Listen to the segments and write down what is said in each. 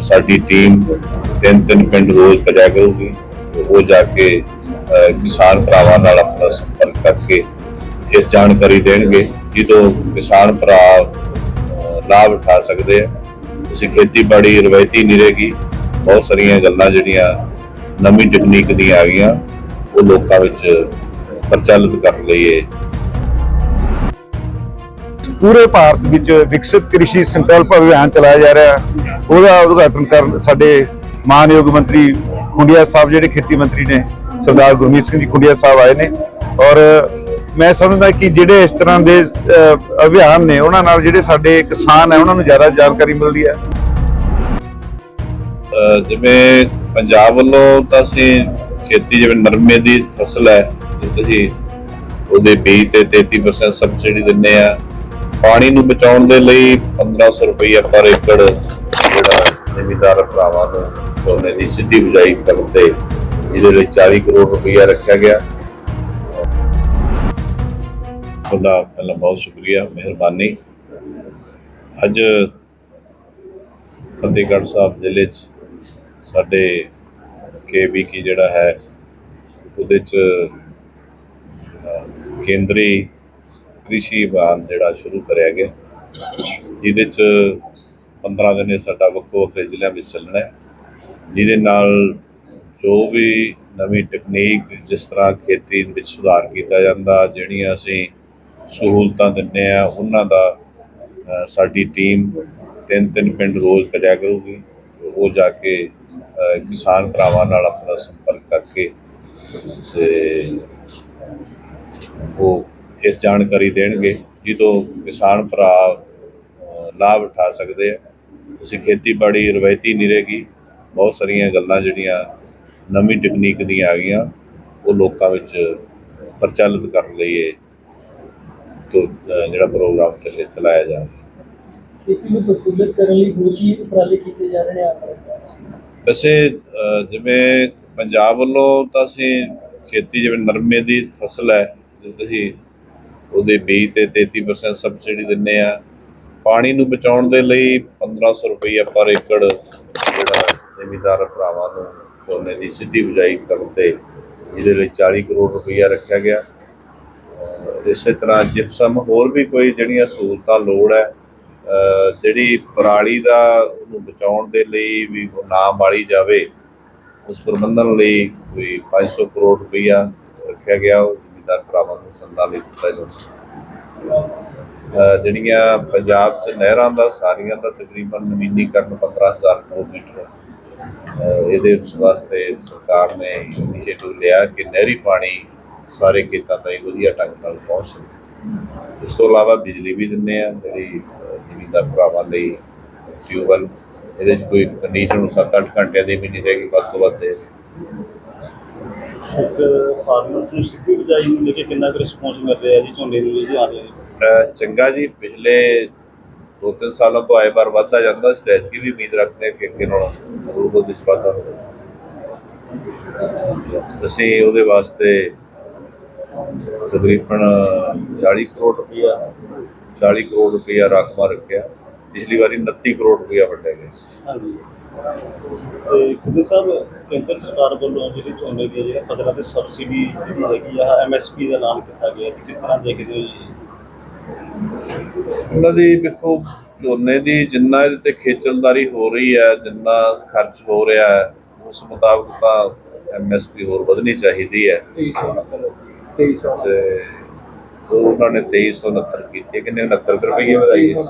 ਸਾਡੀ ਟੀਮ ਤਿੰਨ ਤਿੰਨ ਪਿੰਡ ਰੋਜ਼ ਕਰਿਆ ਕਰੂਗੀ ਉਹ ਜਾ ਕੇ ਕਿਸਾਨ ਭਰਾਵਾਂ ਨਾਲ ਆਪਣਾ ਸੰਪਰਕ ਕਰਕੇ ਇਸ ਜਾਣਕਾਰੀ ਦੇਣਗੇ ਜਦੋਂ ਕਿਸਾਨ ਭਰਾ ਲਾਭ ਉਠਾ ਸਕਦੇ ਆ। ਅਸੀਂ ਖੇਤੀਬਾੜੀ ਰਵਾਇਤੀ ਨਹੀਂ ਰਹੇਗੀ। ਬਹੁਤ ਸਾਰੀਆਂ ਗੱਲਾਂ ਜਿਹੜੀਆਂ ਨਵੀਂ ਟੈਕਨੀਕ ਦੀਆਂ ਆ ਗਈਆਂ, ਉਹ ਲੋਕਾਂ ਵਿੱਚ ਪ੍ਰਚਲਿਤ ਕਰਨ ਲਈ ਇਹ ਪੂਰੇ ਭਾਰਤ ਵਿੱਚ ਵਿਕਸਿਤ ਕ੍ਰਿਸ਼ੀ ਸੰਕਲਪ ਅਭਿਆਨ ਚਲਾਇਆ ਜਾ ਰਿਹਾ ਉਹਦਾ ਉਦਘਾਟਨ ਕਰਨ ਸਾਡੇ ਮਾਨਯੋਗ ਮੰਤਰੀ ਖੁੰਡੀਆ ਸਾਹਿਬ, ਜਿਹੜੇ ਖੇਤੀ ਮੰਤਰੀ ਨੇ, ਸਰਦਾਰ ਗੁਰਮੀਤ ਸਿੰਘ ਜੀ ਖੁੰਡੀਆ ਸਾਹਿਬ ਆਏ ਨੇ। ਔਰ ਮੈਂ ਸਮਝਦਾ ਕਿ ਜਿਹੜੇ ਇਸ ਤਰ੍ਹਾਂ ਦੇ ਅਭਿਆਨ ਨੇ, ਉਹਨਾਂ ਨਾਲ ਜਿਹੜੇ ਸਾਡੇ ਕਿਸਾਨ ਹੈ, ਉਹਨਾਂ ਨੂੰ ਜ਼ਿਆਦਾ ਜਾਣਕਾਰੀ ਮਿਲਦੀ ਹੈ। ਜਿਵੇਂ ਪੰਜਾਬ ਵੱਲੋਂ ਤਾਂ ਅਸੀਂ ਖੇਤੀ ਜਿਵੇਂ ਨਰਮੇ ਦੀ ਫਸਲ ਹੈ ਜਿੱਥੇ ਉਹਦੇ ਬੀਜ ਤੇ 33% ਸਬਸਿਡੀ ਦਿੰਨੇ ਆ। ਪਾਣੀ ਨੂੰ ਬਚਾਉਣ ਦੇ ਲਈ 1500 ਰੁਪਏ ਪਰ ਏਕੜ ਜਿਹੜਾ ਜ਼ਿਮੀਦਾਰ ਭਰਾਵਾਂ ਨੂੰ ਝੋਨੇ ਦੀ ਸਿੱਧੀ ਬਿਜਾਈ ਕਰਨ ਤੇ ਜਿਹਦੇ ਲਈ 40 ਕਰੋੜ ਰੁਪਇਆ ਰੱਖਿਆ ਗਿਆ। ਤੁਹਾਡਾ ਪਹਿਲਾਂ ਬਹੁਤ ਸ਼ੁਕਰੀਆ, ਮਿਹਰਬਾਨੀ। ਅੱਜ ਫਤਿਹਗੜ੍ਹ ਸਾਹਿਬ ਜ਼ਿਲ੍ਹੇ 'ਚ ਸਾਡੇ ਕੇਬੀ ਕੀ ਜਿਹੜਾ ਹੈ, ਉਹਦੇ 'ਚ ਕੇਂਦਰੀ ਕ੍ਰਿਸ਼ੀ ਅਭਿਆਨ ਜਿਹੜਾ ਸ਼ੁਰੂ ਕਰਿਆ ਗਿਆ, ਜਿਹਦੇ 'ਚ 15 ਦਿਨ ਇਹ ਸਾਡਾ ਵੱਖੋ ਵੱਖਰੇ ਜ਼ਿਲ੍ਹਿਆਂ ਵਿੱਚ ਚੱਲਣਾ ਹੈ। ਜਿਹਦੇ ਨਾਲ ਜੋ ਵੀ ਨਵੀਂ ਟੈਕਨੀਕ ਜਿਸ ਤਰ੍ਹਾਂ ਖੇਤੀ ਵਿੱਚ ਸੁਧਾਰ ਕੀਤਾ ਜਾਂਦਾ, ਜਿਹੜੀਆਂ ਅਸੀਂ ਸਹੂਲਤਾਂ ਦਿੰਦੇ ਆ ਉਹਨਾਂ ਦਾ ਸਾਡੀ ਟੀਮ ਤਿੰਨ ਤਿੰਨ ਪਿੰਡ ਰੋਜ਼ ਕਰਿਆ ਕਰੂਗੀ। ਉਹ ਜਾ ਕੇ ਕਿਸਾਨ ਭਰਾਵਾਂ ਨਾਲ ਆਪਣਾ ਸੰਪਰਕ ਕਰਕੇ ਤੇ ਉਹ ਇਸ ਜਾਣਕਾਰੀ ਦੇਣਗੇ ਜਦੋਂ ਕਿਸਾਨ ਭਰਾ ਲਾਭ ਉਠਾ ਸਕਦੇ ਆ। ਅਸੀਂ ਖੇਤੀਬਾੜੀ ਰਵਾਇਤੀ ਨਹੀਂ ਰਹੇਗੀ ਬਹੁਤ ਸਾਰੀਆਂ ਗੱਲਾਂ ਜਿਹੜੀਆਂ ਨਵੀਂ ਟੈਕਨੀਕ ਦੀਆਂ ਆ ਗਈਆਂ ਉਹ ਲੋਕਾਂ ਵਿੱਚ ਪ੍ਰਚਲਿਤ ਕਰਨ ਲਈ ਇਹ ਤੋਂ ਜਿਹੜਾ ਪ੍ਰੋਗਰਾਮ ਚੱਲੇ ਚਲਾਇਆ ਜਾ ਰਿਹਾ। ਇਸ ਨੂੰ ਪ੍ਰਫੁੱਲਿਤ ਕਰਨ ਲਈ ਹੋਰ ਕੀ ਉਪਰਾਲੇ ਕੀਤੇ ਜਾ ਰਹੇ ਨੇ ਆਪਣੇ ਵੈਸੇ ਜਿਵੇਂ ਪੰਜਾਬ ਵੱਲੋਂ ਤਾਂ ਅਸੀਂ ਖੇਤੀ ਜਿਵੇਂ ਨਰਮੇ ਦੀ ਫਸਲ ਹੈ ਜਿਵੇਂ ਅਸੀਂ ਉਹਦੇ ਬੀਜ ਤੇ 33% ਸਬਸਿਡੀ ਦਿੰਨੇ ਆ। ਪਾਣੀ ਨੂੰ ਬਚਾਉਣ ਦੇ ਲਈ 1500 ਰੁਪਈਆ ਪਰ ਏਕੜ ਜਿਹੜਾ ਜ਼ਿਮੀਦਾਰ ਭਰਾਵਾਂ ਨੂੰ ਝੋਨੇ ਦੀ ਸਿੱਧੀ ਬਿਜਾਈ ਕਰਨ ਤੇ ਜਿਹਦੇ ਲਈ 40 ਕਰੋੜ ਰੁਪਈਆ ਰੱਖਿਆ ਗਿਆ। ਇਸੇ ਤਰ੍ਹਾਂ ਜਿਪਸਮ ਹੋਰ ਵੀ ਕੋਈ ਜਿਹੜੀਆਂ ਸਹੂਲਤਾਂ ਲੋੜ ਹੈ ਜਿਹੜੀ ਪਰਾਲੀ ਦਾ ਉਹਨੂੰ ਬਚਾਉਣ ਦੇ ਲਈ ਵੀ ਨਾ ਬਾਲੀ ਜਾਵੇ, ਉਸ ਪ੍ਰਬੰਧਨ ਲਈ ਕੋਈ 500 ਕਰੋੜ ਰੁਪਈਆ ਰੱਖਿਆ ਗਿਆ। ਉਹ ਜ਼ਿਮੀਦਾਰ ਭਰਾਵਾਂ ਨੂੰ ਸੰਦਾਂ ਲਈ ਦਿੱਤਾ ਜਾਂਦਾ ਜਿਹੜੀਆਂ ਪੰਜਾਬ 'ਚ ਨਹਿਰਾਂ ਦਾ ਸਾਰੀਆਂ ਦਾ ਤਕਰੀਬਨ ਜ਼ਮੀਨੀਕਰਨ 15000 ਕਿਲੋਮੀਟਰ ਹੈ। ਇਹਦੇ ਵਾਸਤੇ ਸਰਕਾਰ ਨੇ ਇਨੀਸ਼ੀਏਟਿਵ ਲਿਆ ਕਿ ਨਹਿਰੀ ਪਾਣੀ ਸਾਰੇ ਖੇਤਾਂ ਤਾਈਂ ਵਧੀਆ ਢੰਗ ਨਾਲ ਪਹੁੰਚ ਸਕੇ ਇਸ ਤੋਂ ਇਲਾਵਾ ਬਿਜਲੀ ਵੀ ਦਿੰਦੇ ਆ ਜਿਹੜੀ ਅ, ਜ਼ਿਮੀਂਦਾਰ ਭਰਾਵਾਂ ਲਈ ਟਿਊਬਵੈੱਲ ਇਹਦੇ 'ਚ ਕੋਈ ਕੰਡੀਸ਼ਨ 7-8 ਘੰਟਿਆਂ ਦੀ ਵੀ ਨਹੀਂ ਰਹੇਗੀ ਵੱਧ ਤੋਂ ਵੱਧ ਦੇ ਇੱਕ ਫਾਰਮਰਸ ਨੂੰ ਸਿੱਧੀ ਬਿਜਾਈ ਨੂੰ ਲੈ ਕੇ ਕਿੰਨਾ ਕੁ ਰਿਸਪੌਂਸ ਮਿਲ ਰਿਹਾ ਜੀ ਝੋਨੇ ਨੂੰ ਜੀ ਆ ਰਹੇ ਅ, ਚੰਗਾ ਜੀ ਪਿਛਲੇ ਦੋ ਤਿੰਨ ਸਾਲਾਂ ਤੋਂ ਆਏ ਵਾਰ ਵੱਧਦਾ ਜਾਂਦਾ ਸਟੈਜ ਦੀ ਵੀ ਉਮੀਦ ਰੱਖਦੇ ਹਾਂ ਕਿ ਅੱਗੇ ਨਾਲੋਂ ਜ਼ਰੂਰ ਉਹਦੇ 'ਚ ਵਾਧਾ ਹੋਵੇ ਅਸੀਂ ਉਹਦੇ ਵਾਸਤੇ ਤਕਰੀਬਨ 40 ਕਰੋੜ ਰੁਪਇਆ 40 ਕਰੋੜ ਰੁਪਇਆ ਰਾਖਵਾ ਰੱਖਿਆ। ਪਿਛਲੀ ਵਾਰੀ 29 ਕਰੋੜ ਰੁਪਇਆ ਵੰਡਿਆ ਗਿਆ ਸੀ। ਹਾਂਜੀ। ਤੇ ਖੁਦ ਸਾਹਿਬ ਕੇਂਦਰ ਸਰਕਾਰ ਵੱਲੋਂ ਜਿਹੜੀ ਝੋਨੇ ਦੀ ਜਿਹੜਾ ਫਸਲਾਂ ਤੇ ਸਬਸਿਡੀ ਜਿਹੜੀ ਹੈਗੀ ਆ ਐਮਐਸਪੀ ਦਾ ਐਲਾਨ ਕੀਤਾ ਗਿਆ ਤੇ ਕਿਸ ਤਰ੍ਹਾਂ ਦੇਖਦੇ ਹੋ ਜੀ? ਉਹਨਾਂ ਦੀ ਵੇਖੋ ਝੋਨੇ ਦੀ ਜਿੰਨਾ ਇਹਦੇ ਤੇ ਖੇਚਲਦਾਰੀ ਹੋ ਰਹੀ ਹੈ ਜਿੰਨਾ ਖਰਚ ਹੋ ਰਿਹਾ ਹੈ ਉਸ ਮੁਤਾਬਕ ਤਾਂ ਐਮਐਸਪੀ ਹੋਰ ਵਧਣੀ ਚਾਹੀਦੀ ਹੈ। 2300 ਤੇ ਉਹ ਉਹਨਾਂ ਨੇ 2369 ਕੀਤੀ ਕਿੰਨੇ 69 ਰੁਪਏ ਵਧਾਈ ਹੈ।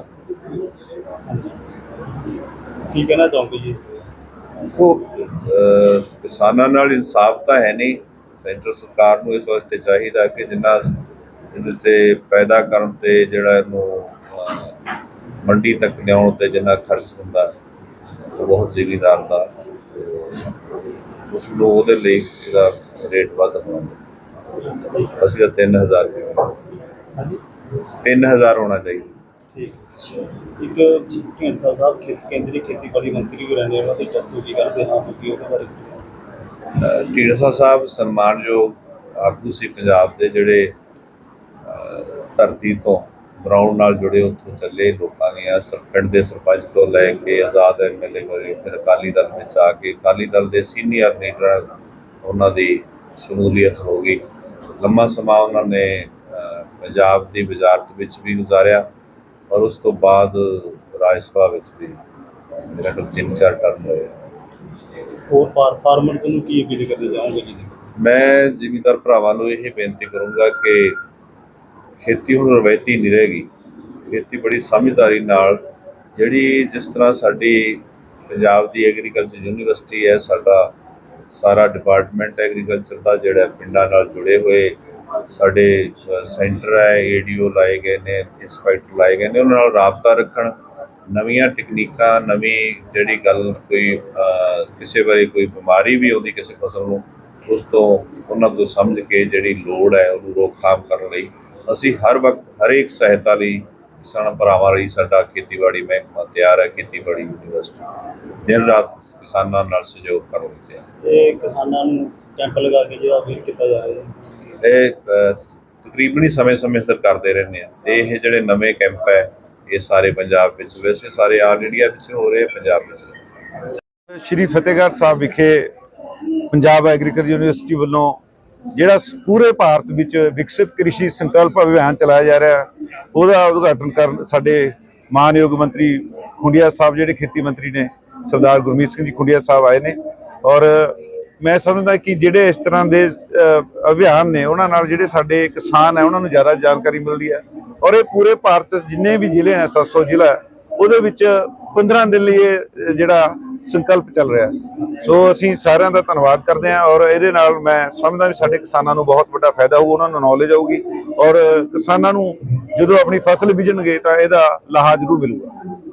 ਕੀ ਕਹਿਣਾ ਚਾਹੋਗੇ ਜੀ? ਉਹ ਕਿਸਾਨਾਂ ਨਾਲ ਇਨਸਾਫ ਤਾਂ ਹੈ ਨਹੀਂ। ਸੈਂਟਰ ਸਰਕਾਰ ਨੂੰ ਇਸ ਵਾਸਤੇ ਚਾਹੀਦਾ ਕਿ ਜਿੰਨਾ ਇਹਦੇ ਤੇ ਪੈਦਾ ਕਰਨ ਤੇ ਜਿਹੜਾ ਇਹਨੂੰ ਮੰਡੀ ਤੱਕ ਲਿਆਉਣ ਤੇ ਜਿੰਨਾ ਖਰਚ ਹੁੰਦਾ ਉਹ ਬਹੁਤ ਜ਼ਿਮੀਦਾਰ ਦਾ ਉਸ ਨੂੰ ਉਹਦੇ ਲਈ ਇਹਦਾ ਰੇਟ ਵੱਧ ਹੋਣਾ। ਅਸੀਂ ਤਾਂ 3000 ਹਾਂਜੀ। 3000 ਹੋਣਾ ਚਾਹੀਦਾ। ਠੀਕ। ਇੱਕ ਢੀਂਡਸਾ ਸਾਹਿਬ ਖੇ- ਕੇਂਦਰੀ ਖੇਤੀਬਾੜੀ ਮੰਤਰੀ ਵੀ ਰਹਿੰਦੇ ਉਹਨਾਂ ਦੀ ਚਰਚਾ ਕੀ ਕਰਦੇ ਹਾਂ, ਤੁਸੀਂ ਉਹਦੇ ਬਾਰੇ ਢੀਂਡਸਾ ਸਾਹਿਬ ਸਨਮਾਨਯੋਗ ਆਗੂ ਸੀ ਪੰਜਾਬ ਦੇ ਜਿਹੜੇ ਧਰਤੀ ਤੋਂ ਗਰਾਊਂਡ ਨਾਲ ਜੁੜੇ ਉੱਥੋਂ ਚੱਲੇ ਲੋਕਾਂ ਦੀਆਂ ਸਰ- ਦੇ ਸਰਪੰਚ ਤੋਂ ਲੈ ਕੇ ਆਜ਼ਾਦ ਐਮਐਲਏ ਹੋਏ, ਫਿਰ ਅਕਾਲੀ ਦਲ ਵਿੱਚ ਆ ਕੇ, ਅਕਾਲੀ ਦਲ ਦੇ ਸੀਨੀਅਰ ਲੀਡਰ ਉਹਨਾਂ ਦੀ ਸ਼ਮੂਲੀਅਤ ਹੋ ਗਈ। ਲੰਮਾ ਸਮਾਂ ਉਹਨਾਂ ਨੇ ਪੰਜਾਬ ਦੀ ਵਜ਼ਾਰਤ ਵਿੱਚ ਵੀ ਗੁਜ਼ਾਰਿਆ। ਔਰ ਉਸ ਤੋਂ ਬਾਅਦ ਰਾਜ ਸਭਾ ਵਿੱਚ ਵੀ ਮੇਰਾ ਕੋਲ ਤਿੰਨ ਚਾਰ ਟਰਮ ਹੋਏ ਹੋਰ ਫਾਰ ਫਾਰਮਰਸ ਨੂੰ ਕੀ ਅਪੀਲ ਕਰਨੀ ਚਾਹੋਗੇ ਜੀ? ਮੈਂ ਜ਼ਿਮੀਂਦਾਰ ਭਰਾਵਾਂ ਨੂੰ ਇਹ ਬੇਨਤੀ ਕਰੂੰਗਾ ਕਿ ਖੇਤੀ ਹੁਣ ਰਵਾਇਤੀ ਨਹੀਂ ਰਹੇਗੀ। ਖੇਤੀ ਬੜੀ ਸਮਝਦਾਰੀ ਨਾਲ ਜਿਹੜੀ ਜਿਸ ਤਰ੍ਹਾਂ ਸਾਡੀ ਪੰਜਾਬ ਦੀ ਐਗਰੀਕਲਚਰ ਯੂਨੀਵਰਸਿਟੀ ਹੈ ਸਾਡਾ ਸਾਰਾ ਡਿਪਾਰਟਮੈਂਟ ਐਗਰੀਕਲਚਰ ਦਾ ਜਿਹੜਾ ਪਿੰਡਾਂ ਨਾਲ ਜੁੜੇ ਹੋਏ ਸਾਡੇ ਸੈਂਟਰ ਹੈ, ਏਡੀਓ ਲਾਏ ਗਏ ਨੇ, ਇੰਸਪੈਕਟਰ ਲਾਏ ਗਏ ਨੇ, ਉਹਨਾਂ ਨਾਲ ਰਾਬਤਾ ਰੱਖਣ, ਨਵੀਆਂ ਟੈਕਨੀਕਾਂ ਨਵੀਂ ਜਿਹੜੀ ਗੱਲ ਕੋਈ ਕਿਸੇ ਬਾਰੇ ਕੋਈ ਬਿਮਾਰੀ ਵੀ ਆਉਂਦੀ ਕਿਸੇ ਫਸਲ ਨੂੰ, ਉਸ ਤੋਂ ਉਹਨਾਂ ਤੋਂ ਸਮਝ ਕੇ ਜਿਹੜੀ ਲੋੜ ਹੈ, ਉਹਨੂੰ ਰੋਕਥਾਮ ਕਰਨ ਲਈ ਅਸੀਂ ਹਰ ਵਕਤ, ਹਰੇਕ ਸਹਾਇਤਾ ਲਈ ਕਿਸਾਨ ਭਰਾਵਾਂ ਲਈ ਸਾਡਾ ਖੇਤੀਬਾੜੀ ਮਹਿਕਮਾ ਤਿਆਰ ਹੈ, ਖੇਤੀਬਾੜੀ ਯੂਨੀਵਰਸਿਟੀ। ਦਿਨ ਰਾਤ ਕਿਸਾਨਾਂ ਨਾਲ ਸਹਿਯੋਗ ਕਰਨ ਲਈ ਤਿਆਰ। ਤੇ ਕਿਸਾਨਾਂ ਨੂੰ ਕੈਂਪ ਲਗਾ ਕੇ ਜਿਹੜਾ ਅਪੀਲ ਕੀਤਾ ਜਾ ਰਿਹਾ ਹੈ। ਇਹ ਤਕਰੀਬਨ ਹੀ ਸਮੇਂ-ਸਮੇਂ ਸਿਰ ਕਰਦੇ ਰਹਿੰਦੇ ਆ। ਤੇ ਇਹ ਜਿਹੜੇ ਨਵੇਂ ਕੈਂਪ ਹੈ, ਇਹ ਸਾਰੇ ਪੰਜਾਬ ਵਿੱਚ, ਵੈਸੇ ਸਾਰੇ ਆਲ ਇੰਡੀਆ ਵਿੱਚ ਹੋ ਰਹੇ ਪੰਜਾਬ ਵਿੱਚ ਸ਼੍ਰੀ ਫਤਿਹਗੜ੍ਹ ਸਾਹਿਬ ਵਿਖੇ ਪੰਜਾਬ ਐਗਰੀਕਲਚਰ ਯੂਨੀਵਰਸਿਟੀ ਵੱਲੋਂ ਜਿਹੜਾ ਪੂਰੇ ਭਾਰਤ ਵਿੱਚ ਵਿਕਸਿਤ ਕ੍ਰਿਸ਼ੀ ਸੰਕਲਪ ਅਭਿਆਨ ਚਲਾਇਆ ਜਾ ਰਿਹਾ, ਉਹਦਾ ਉਦਘਾਟਨ ਕਰਨ ਸਾਡੇ ਮਾਨਯੋਗ ਮੰਤਰੀ ਖੁੰਡੀਆ ਸਾਹਿਬ, ਜਿਹੜੇ ਖੇਤੀ ਮੰਤਰੀ ਨੇ, ਸਰਦਾਰ ਗੁਰਮੀਤ ਸਿੰਘ ਜੀ ਖੁੰਡੀਆ ਸਾਹਿਬ ਆਏ ਨੇ। ਔਰ ਮੈਂ ਸਮਝਦਾ ਕਿ ਜਿਹੜੇ ਇਸ ਤਰ੍ਹਾਂ ਦੇ ਅਭਿਆਨ ਨੇ, ਉਹਨਾਂ ਨਾਲ ਜਿਹੜੇ ਸਾਡੇ ਕਿਸਾਨ ਹੈ, ਉਹਨਾਂ ਨੂੰ ਜ਼ਿਆਦਾ ਜਾਣਕਾਰੀ ਮਿਲਦੀ ਹੈ। ਔਰ ਇਹ ਪੂਰੇ ਭਾਰਤ ਜਿੰਨੇ ਵੀ ਜ਼ਿਲ੍ਹੇ ਹੈ 700 ਜ਼ਿਲ੍ਹਾ ਉਹਦੇ ਵਿੱਚ 15 ਦਿਨ ਲਈ ਇਹ ਜਿਹੜਾ ਸੰਕਲਪ ਚੱਲ ਰਿਹਾ ਸੋ ਅਸੀਂ ਸਾਰਿਆਂ ਦਾ ਧੰਨਵਾਦ ਕਰਦੇ ਹਾਂ ਔਰ ਇਹਦੇ ਨਾਲ ਮੈਂ ਸਮਝਦਾ ਵੀ ਸਾਡੇ ਕਿਸਾਨਾਂ ਨੂੰ ਬਹੁਤ ਵੱਡਾ ਫਾਇਦਾ ਹੋਊ, ਉਹਨਾਂ ਨੂੰ ਨੌਲੇਜ ਆਊਗੀ ਔਰ ਕਿਸਾਨਾਂ ਨੂੰ ਜਦੋਂ ਆਪਣੀ ਫਸਲ ਬੀਜਣਗੇ ਤਾਂ ਇਹਦਾ ਲਾਹਾ ਜ਼ਰੂਰ ਮਿਲੂਗਾ।